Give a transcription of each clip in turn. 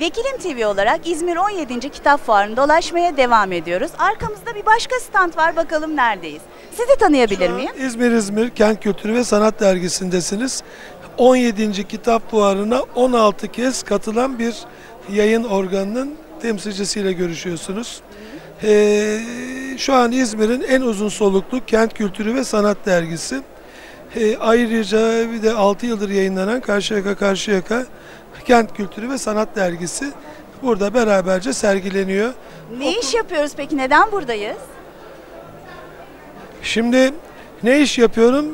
Vekilim TV olarak İzmir 17. Kitap Fuarı'nı dolaşmaya devam ediyoruz. Arkamızda bir başka stand var bakalım neredeyiz. Sizi tanıyabilir miyim? İzmir İzmir Kent Kültürü ve Sanat Dergisi'ndesiniz. 17. Kitap Fuarı'na 16 kez katılan bir yayın organının temsilcisiyle görüşüyorsunuz. Ee, şu an İzmir'in en uzun soluklu Kent Kültürü ve Sanat Dergisi. Ee, ayrıca bir de 6 yıldır yayınlanan Karşıyaka Karşıyaka Kent Kültürü ve Sanat Dergisi burada beraberce sergileniyor. Ne iş yapıyoruz peki? Neden buradayız? Şimdi ne iş yapıyorum?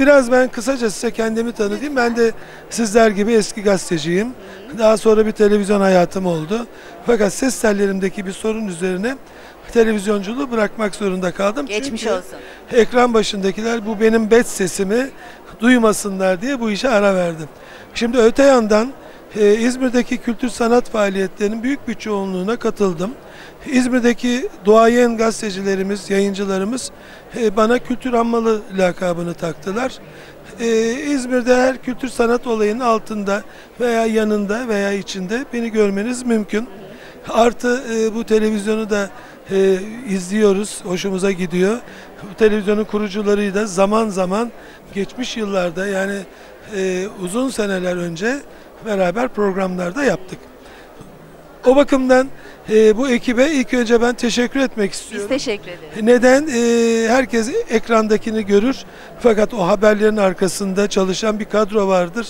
Biraz ben kısaca size kendimi tanıtayım. Ben de sizler gibi eski gazeteciyim. Daha sonra bir televizyon hayatım oldu. Fakat ses tellerimdeki bir sorun üzerine televizyonculuğu bırakmak zorunda kaldım. Geçmiş Çünkü olsun. ekran başındakiler bu benim bet sesimi duymasınlar diye bu işe ara verdim. Şimdi öte yandan e, İzmir'deki kültür sanat faaliyetlerinin büyük bir çoğunluğuna katıldım. İzmir'deki duayen gazetecilerimiz, yayıncılarımız e, bana kültür ammalı lakabını taktılar. E, İzmir'de her kültür sanat olayının altında veya yanında veya içinde beni görmeniz mümkün. Artı e, bu televizyonu da e, izliyoruz, hoşumuza gidiyor. Bu televizyonun kurucularıyla da zaman zaman geçmiş yıllarda yani e, uzun seneler önce beraber programlarda yaptık. O bakımdan e, bu ekibe ilk önce ben teşekkür etmek Biz istiyorum. teşekkür ederiz. Neden? Ee, herkes ekrandakini görür. Fakat o haberlerin arkasında çalışan bir kadro vardır.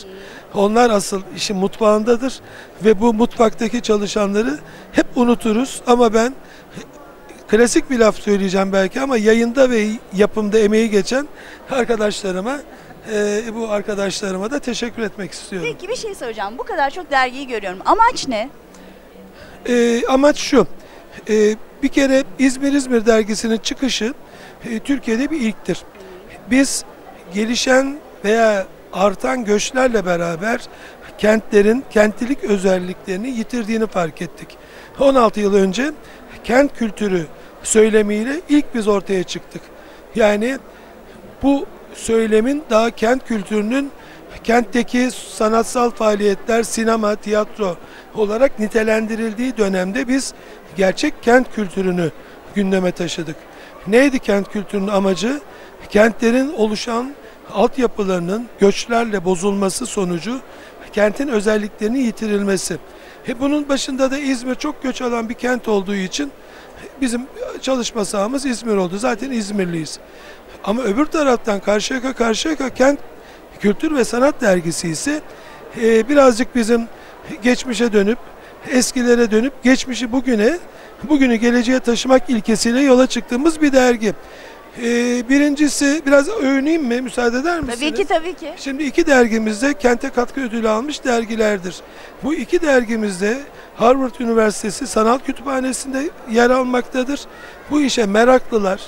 Onlar asıl işin mutfağındadır. Ve bu mutfaktaki çalışanları hep unuturuz. Ama ben klasik bir laf söyleyeceğim belki ama yayında ve yapımda emeği geçen arkadaşlarıma e, bu arkadaşlarıma da teşekkür etmek istiyorum. Peki bir şey soracağım. Bu kadar çok dergiyi görüyorum. Amaç ne? Ee, amaç şu. Ee, bir kere İzmir İzmir dergisinin çıkışı e, Türkiye'de bir ilktir. Biz gelişen veya artan göçlerle beraber kentlerin kentlilik özelliklerini yitirdiğini fark ettik. 16 yıl önce kent kültürü söylemiyle ilk biz ortaya çıktık. Yani bu söylemin daha kent kültürünün kentteki sanatsal faaliyetler, sinema, tiyatro olarak nitelendirildiği dönemde biz gerçek kent kültürünü gündeme taşıdık. Neydi kent kültürünün amacı? Kentlerin oluşan altyapılarının göçlerle bozulması sonucu kentin özelliklerinin yitirilmesi. E bunun başında da İzmir çok göç alan bir kent olduğu için bizim çalışma sahamız İzmir oldu. Zaten İzmirliyiz. Ama öbür taraftan Karşıyaka Karşıyaka Kent Kültür ve Sanat Dergisi ise e, birazcık bizim geçmişe dönüp eskilere dönüp geçmişi bugüne bugünü geleceğe taşımak ilkesiyle yola çıktığımız bir dergi. E, birincisi biraz övüneyim mi? Müsaade eder misiniz? Tabii ki tabii ki. Şimdi iki dergimizde kente katkı ödülü almış dergilerdir. Bu iki dergimizde Harvard Üniversitesi Sanat Kütüphanesi'nde yer almaktadır. Bu işe meraklılar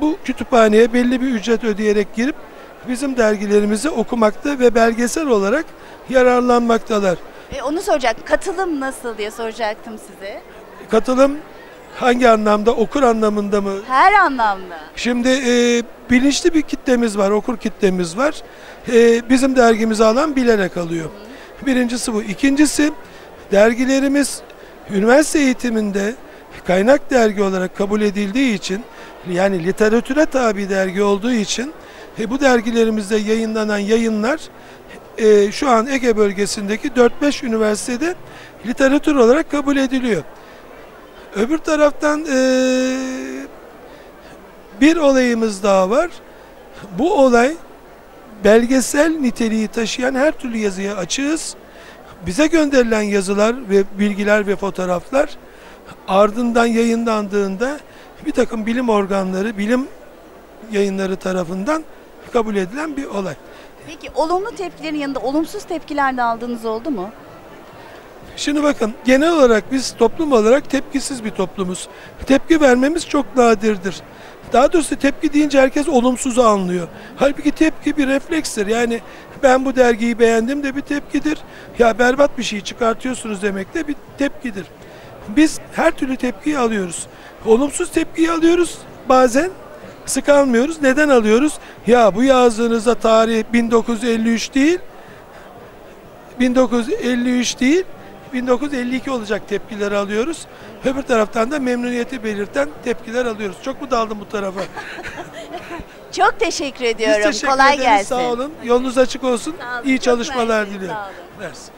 bu kütüphaneye belli bir ücret ödeyerek girip bizim dergilerimizi okumakta ve belgesel olarak yararlanmaktalar. E, onu soracak. Katılım nasıl diye soracaktım size. Katılım hangi anlamda? Okur anlamında mı? Her anlamda. Şimdi e, bilinçli bir kitlemiz var, okur kitlemiz var. E, bizim dergimizi alan bilerek alıyor. Birincisi bu. İkincisi dergilerimiz üniversite eğitiminde kaynak dergi olarak kabul edildiği için yani literatüre tabi dergi olduğu için e, bu dergilerimizde yayınlanan yayınlar e, şu an Ege bölgesindeki 4-5 üniversitede literatür olarak kabul ediliyor. Öbür taraftan e, bir olayımız daha var. Bu olay belgesel niteliği taşıyan her türlü yazıya açığız. Bize gönderilen yazılar ve bilgiler ve fotoğraflar ardından yayınlandığında bir takım bilim organları, bilim yayınları tarafından kabul edilen bir olay. Peki olumlu tepkilerin yanında olumsuz tepkiler de aldığınız oldu mu? Şimdi bakın genel olarak biz toplum olarak tepkisiz bir toplumuz. Tepki vermemiz çok nadirdir. Daha doğrusu tepki deyince herkes olumsuzu anlıyor. Halbuki tepki bir reflekstir. Yani ben bu dergiyi beğendim de bir tepkidir. Ya berbat bir şey çıkartıyorsunuz demek de bir tepkidir. Biz her türlü tepkiyi alıyoruz. Olumsuz tepkiyi alıyoruz bazen. Sık almıyoruz. Neden alıyoruz? Ya bu yazdığınızda tarih 1953 değil. 1953 değil. 1952 olacak tepkileri alıyoruz. Öbür taraftan da memnuniyeti belirten tepkiler alıyoruz. Çok mu daldım bu tarafa? Çok teşekkür Biz ediyorum. teşekkür Kolay ederiz. gelsin. Sağ olun. Yolunuz açık olsun. Sağ olun. İyi Çok çalışmalar diliyorum. sağ olun. Mersi.